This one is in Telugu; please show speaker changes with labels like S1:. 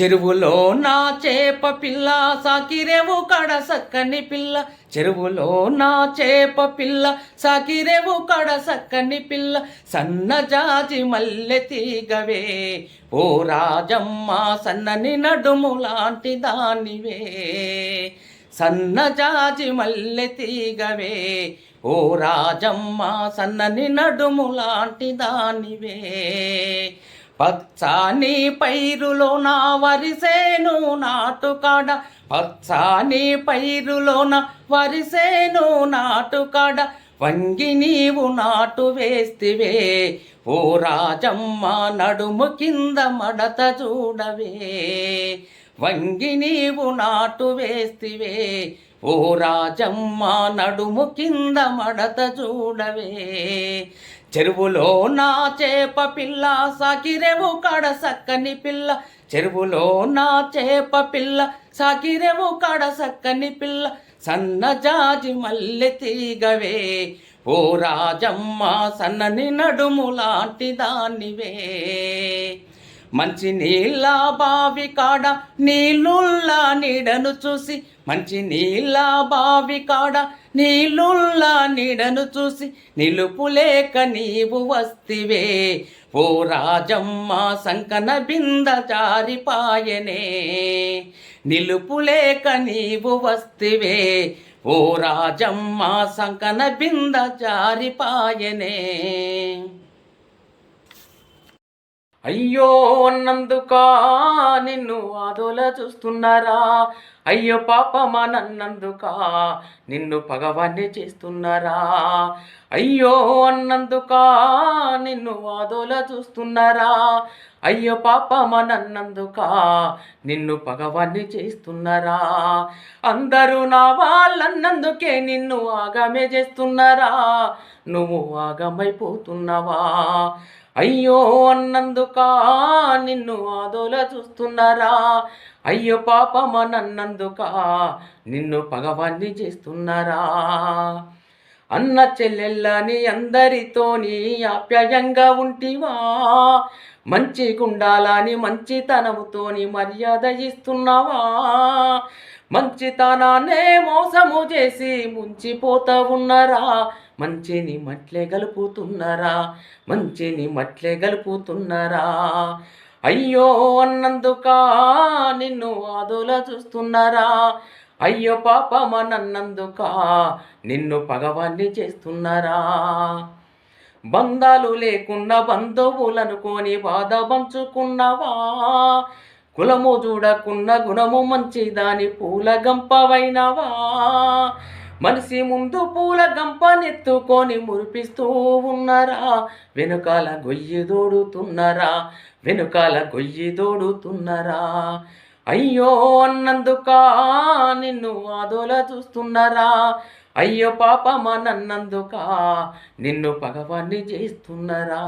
S1: చెరువులో నా చేప పిల్ల సాకిరేవు కడ సక్కని పిల్ల. చెరువులో నా చేప పిల్ల సాకిరేవు కడ సక్కని పిల్ల. సన్నజాజి మల్లె తీగవే ఓ రాజమ్మ సన్నని నడుము లాంటి దానివే. సన్నజాజి మల్లె తీగవే ఓ రాజమ్మ సన్నని నడుము లాంటి దానివే. పచ్చాని పైరులో నా వరిసేను నాటుకాడ. పచ్చాని పైరులో నా వరిసేను నాటుకాడ. వంగి నీవు నాటు వేస్తివే ఓ రాజమ్మ నడుము కింద మడత చూడవే. వంగి నీవు నాటు వేస్తివే ఓ రాజమ్మ నడుము కింద మడత చూడవే. చెరువులో నా చేప పిల్ల సాకిరేవు కాడ సక్కని పిల్ల. చెరువులో నా చేప పిల్ల సాకిరేవు కాడ సక్కని పిల్ల. సన్నజాజి మల్లె తీగవే ఓ రాజమ్మ సన్నని నడుము లాంటి దానివే. మంచి నీళ్ళ బావి కాడ నీళ్ళుల్ల నీడను చూసి మంచి నీళ్ళ బావి కాడ నీళ్ళుల్ల నీడను చూసి నిలుపులేక నీవు వస్తివే. ఓ రాజమ్మ సంకన బింద జారిపాయనే. నిలుపులేక నీవు వస్తివే. ఓ రాజమ్మ సంకన బింద జారిపాయనే. అయ్యో అన్నందుకా నిన్ను ఆదోల చూస్తున్నారా? అయ్యో పాపమా నన్నందుకా? నిన్ను పగవాన్ని చేస్తున్నారా? అయ్యో అన్నందుకా? నిన్ను వాదోలా చూస్తున్నారా? అయ్యో పాపమా నన్నందుకా? నిన్ను పగవాన్ని చేస్తున్నారా? అందరూ నా వాళ్ళన్నందుకే నిన్ను ఆగమే చేస్తున్నారా? నువ్వు ఆగమైపోతున్నావా? అయ్యో అన్నందుకా? నిన్ను ఆదోల చూస్తున్నారా? అయ్యో పాపమ నన్నందుకా నిన్ను పగవాన్ని చేస్తున్నారా? అన్న చెల్లెళ్ళని అందరితోని ఆప్యాయంగా ఉంటివా? మంచి గుండాలని మంచితనముతోని మర్యాద ఇస్తున్నావా? మంచితనాన్నే మోసము చేసి ముంచిపోతా ఉన్నారా? మంచిని మట్లే గలుపుతున్నారా? మంచిని మట్లే గలుపుతున్నారా? అయ్యో అన్నందుకా నిన్ను ఆదోల చూస్తున్నారా? అయ్యో పాపమ నన్నందుకా నిన్ను పగవాన్ని చేస్తున్నారా? బంధాలు లేకుండా బంధువులనుకొని బాధ పంచుకున్నావా? కులము చూడకున్న గుణము మంచిదాని పూల గంపవైనవా మనిషి ముందు పూల గంపనెత్తుకొని మురిపిస్తూ ఉన్నారా? వెనుకాల గొయ్యి దోడుతున్నారా? వెనుకాల గొయ్యి దోడుతున్నారా? అయ్యో అన్నందుకా నిన్ను ఆదోల చూస్తున్నారా? అయ్యో పాపమా నన్నందుకా నిన్ను పగవాన్ని చేస్తున్నారా?